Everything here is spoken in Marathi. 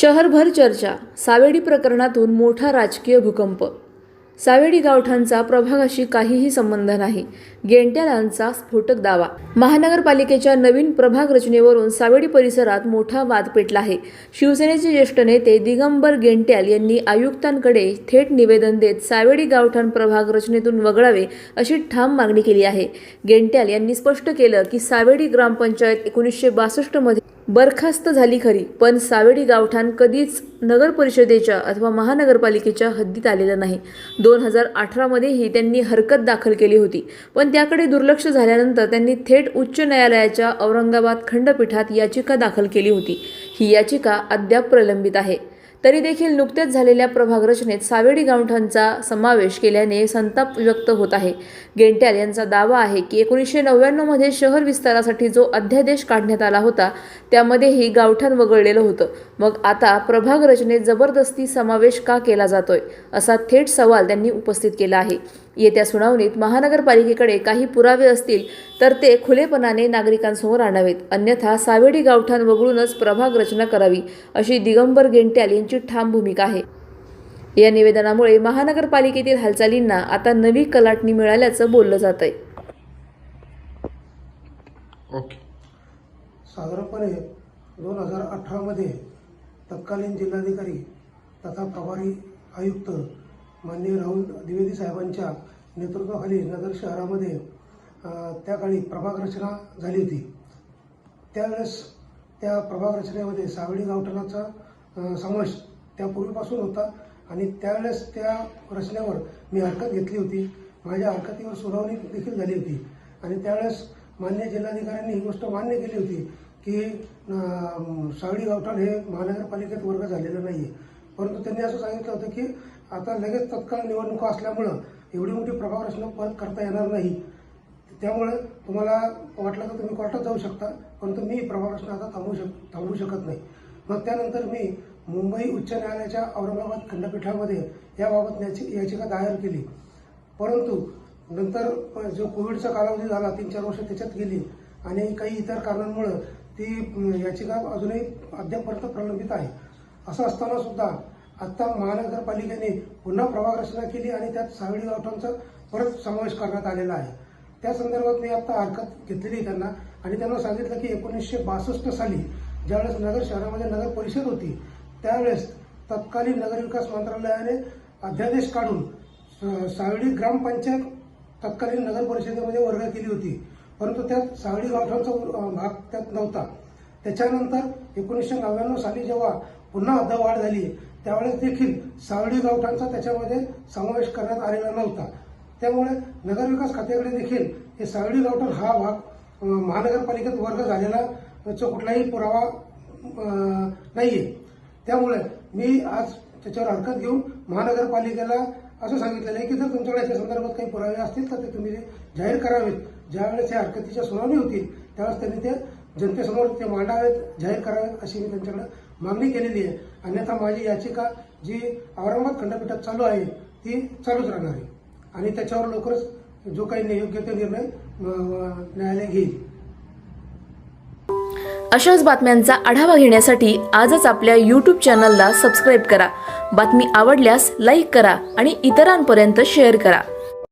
शहरभर चर्चा सावेडी प्रकरणातून मोठा राजकीय भूकंप. सावेडी गावठांचा प्रभागाशी काहीही संबंध नाही गेंट्यालांचा स्फोटक दावा. महानगरपालिकेच्या नवीन प्रभाग रचनेवरून सावेडी परिसरात मोठा वाद पेटला आहे. शिवसेनेचे ज्येष्ठ नेते दिगंबर गेंट्याल यांनी आयुक्तांकडे थेट निवेदन देत सावेडी गावठाण प्रभाग रचनेतून वगळावे अशी ठाम मागणी केली आहे. गेंट्याल यांनी स्पष्ट केलं की सावेडी ग्रामपंचायत एकोणीसशे बासष्टमध्ये बरखास्त झाली खरी पण सावेडी गावठाण कधीच नगर परिषदेच्या अथवा महानगरपालिकेच्या हद्दीत आलेलं नाही. दोन हजार अठरामध्येही त्यांनी हरकत दाखल केली होती पण त्याकडे दुर्लक्ष झाल्यानंतर त्यांनी थेट उच्च न्यायालयाच्या औरंगाबाद खंडपीठात याचिका दाखल केली होती. ही याचिका अद्याप प्रलंबित आहे. तरी देखील नुकत्याच झालेल्या प्रभाग रचनेत सावेडी गावठांचा समावेश केल्याने संताप व्यक्त होत आहे. गेंट्याल यांचा दावा आहे की एकोणीसशे नव्याण्णवमध्ये शहर विस्तारासाठी जो अध्यादेश काढण्यात आला होता त्यामध्येही गावठाण वगळलेलं होतं. मग आता प्रभाग रचनेत जबरदस्ती समावेश का केला जातोय? असा थेट सवाल त्यांनी उपस्थित केला आहे. येत्या सुनावणीत महानगरपालिकेकडे काही पुरावे असतील तर ते खुलेपणाने नागरिकांसमोर आणावेत. अन्यथा सावेडी गावठाण वगळूनच प्रभाग रचना करावी अशी दिगंबर गेंट्याल यांची ठाम भूमिका आहे. या निवेदनामुळे महानगरपालिकेतील हालचालींना आता नवी कलाटणी मिळाल्याचं बोललं जात आहे ओके. साधारणपणे दोन हजार अठरामध्ये तत्कालीन जिल्हाधिकारी तथा प्रभारी आयुक्त माननीय राहुल द्विवेदी साहेबांच्या नेतृत्वाखाली नगर शहरामध्ये त्या काळी प्रभाग रचना झाली होती. त्यावेळेस त्या प्रभाग रचनेमध्ये सावळी गावठाणाचा समावेश त्यापूर्वीपासून होता आणि त्यावेळेस त्या रचनेवर मी हरकत घेतली होती. माझ्या हरकतीवर सुनावणी देखील झाली होती. आणि त्यावेळेस मान्य जिल्हाधिकाऱ्यांनी ही गोष्ट मान्य केली होती की सावळी गावठाण हे महानगरपालिकेत वर्ग झालेलं नाही आहे परंतु त्यांनी असं सांगितलं होतं की आता लगेच तत्काळ निवडणुका असल्यामुळं एवढी मोठी प्रभाव रचना परत करता येणार नाही. त्यामुळे तुम्हाला वाटलं तर तुम्ही कोर्टात जाऊ शकता परंतु मी प्रभाव रचना आता थांबवू शक थांबवू शकत नाही. मग त्यानंतर मी मुंबई उच्च न्यायालयाच्या औरंगाबाद खंडपीठामध्ये याबाबत याची याचिका दायर केली. परंतु नंतर जो कोविडचा कालावधी झाला तीन चार वर्ष त्याच्यात गेली आणि काही इतर कारणांमुळं ती याचिका अजूनही अद्यापपर्यंत प्रलंबित आहे. असं असताना सुद्धा आत्ता महानगरपालिकेने पुन्हा प्रभाग रचना केली आणि त्यात सावळी गावठांचा परत समावेश करण्यात आलेला आहे. त्या संदर्भात मी आता हरकत घेतलेली त्यांना आणि त्यांना सांगितलं की एकोणीसशे बासष्ट साली ज्यावेळेस नगर शहरामध्ये नगर परिषद होती त्यावेळेस तत्कालीन नगरविकास मंत्रालयाने अध्यादेश काढून स- सावळी ग्रामपंचायत तत्कालीन नगर परिषदेमध्ये वर्ग केली होती. परंतु त्यात सावळी गावठांचा भाग त्यात नव्हता. त्याच्यानंतर एकोणीसशे नव्याण्णव साली जेव्हा पुन्हा वाढ झाली त्यावेळेस देखील सावळी गावठांचा त्याच्यामध्ये समावेश करण्यात आलेला नव्हता. त्यामुळे नगरविकास खात्याकडे देखील हे सावळी गावठाण हा भाग महानगरपालिकेत वर्ग झालेला कुठलाही पुरावा नाही आहे त्यामुळे मी आज त्याच्यावर हरकत घेऊन महानगरपालिकेला असं सांगितलेलं आहे की जर तुमच्याकडे याच्या संदर्भात काही पुरावे असतील तर ते तुम्ही जाहीर करावेत. ज्यावेळेस या हरकतीच्या सुनावणी होतील त्यावेळेस त्यांनी ते जनतेसमोर ते मांडावेत जाहीर करावेत अशी मी त्यांच्याकडे मागणी केलेली आहे. अन्यथा माझी याचिका जी औरंगाबाद खंडपीठात चालू आहे ती चालूच राहणार आहे. आणि त्याच्यावर लवकरच जो काही योग्य ते निर्णय न्यायालय घेईल. अशाच बातम्यांचा आढावा घेण्यासाठी आजच आपल्या यूट्यूब चॅनलला सबस्क्राईब करा. बातमी आवडल्यास लाईक करा आणि इतरांपर्यंत शेअर करा.